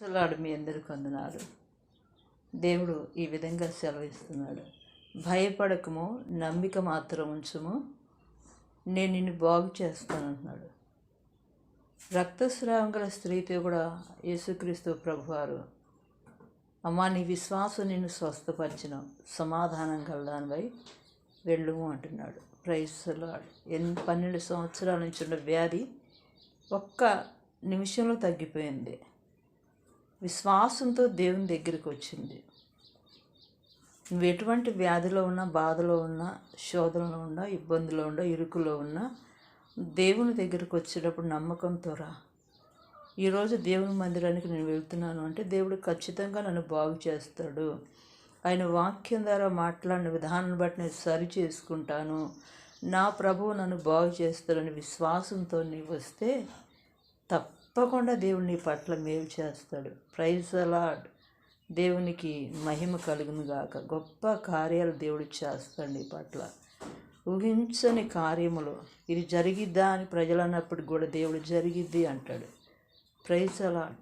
Salad మీ అందరికి వందనాలు దేవుడు ఈ విధంగా సెలవిస్తున్నాడు. భయపడకము నమ్మిక మాత్రం ఉంచుము. నేను నిన్ను బాగు చేస్తానంటున్నాడు. రక్తస్రావం గల స్త్రీతో కూడా యేసుక్రీస్తు ప్రభువారు అమ్మా నీ విశ్వాసం నిన్ను స్వస్థపరిచిన. సమాధానం కలదానివై వెళ్ళుము అంటున్నాడు. ప్రైస్లాడు ఎన్ని పన్నెండు సంవత్సరాల నుంచి ఉన్న వ్యాధి ఒక్క నిమిషంలో తగ్గిపోయింది. విశ్వాసంతో దేవుని దగ్గరికి వచ్చింది. నువ్వు ఎటువంటి వ్యాధిలో ఉన్నా బాధలో ఉన్నా శోధనలో ఉన్నా ఇబ్బందిలో ఉన్నా ఇరుకులో ఉన్నా దేవుని దగ్గరికి వచ్చేటప్పుడు నమ్మకంతో రా. ఈరోజు దేవుని మందిరానికి నేను వెళ్తున్నాను అంటే దేవుడు ఖచ్చితంగా నన్ను బాగు చేస్తాడు. ఆయన వాక్యం ద్వారా మాట్లాడిన విధానం బట్టి నేను సరి చేసుకుంటాను. నా ప్రభువు నన్ను బాగు చేస్తాడని విశ్వాసంతో నీవు వస్తే తప్పకుండా దేవుడు నీ పట్ల మేలు చేస్తాడు. ప్రైజ్ అలాడ్ దేవునికి మహిమ కలుగును గాక. గొప్ప కార్యాలు దేవుడు చేస్తాడు నీ పట్ల. ఊహించని కార్యములు. ఇది జరిగిద్దా అని ప్రజలు అన్నప్పుడు కూడా దేవుడు జరిగిద్ది అంటాడు. ప్రైజ్ అలాడ్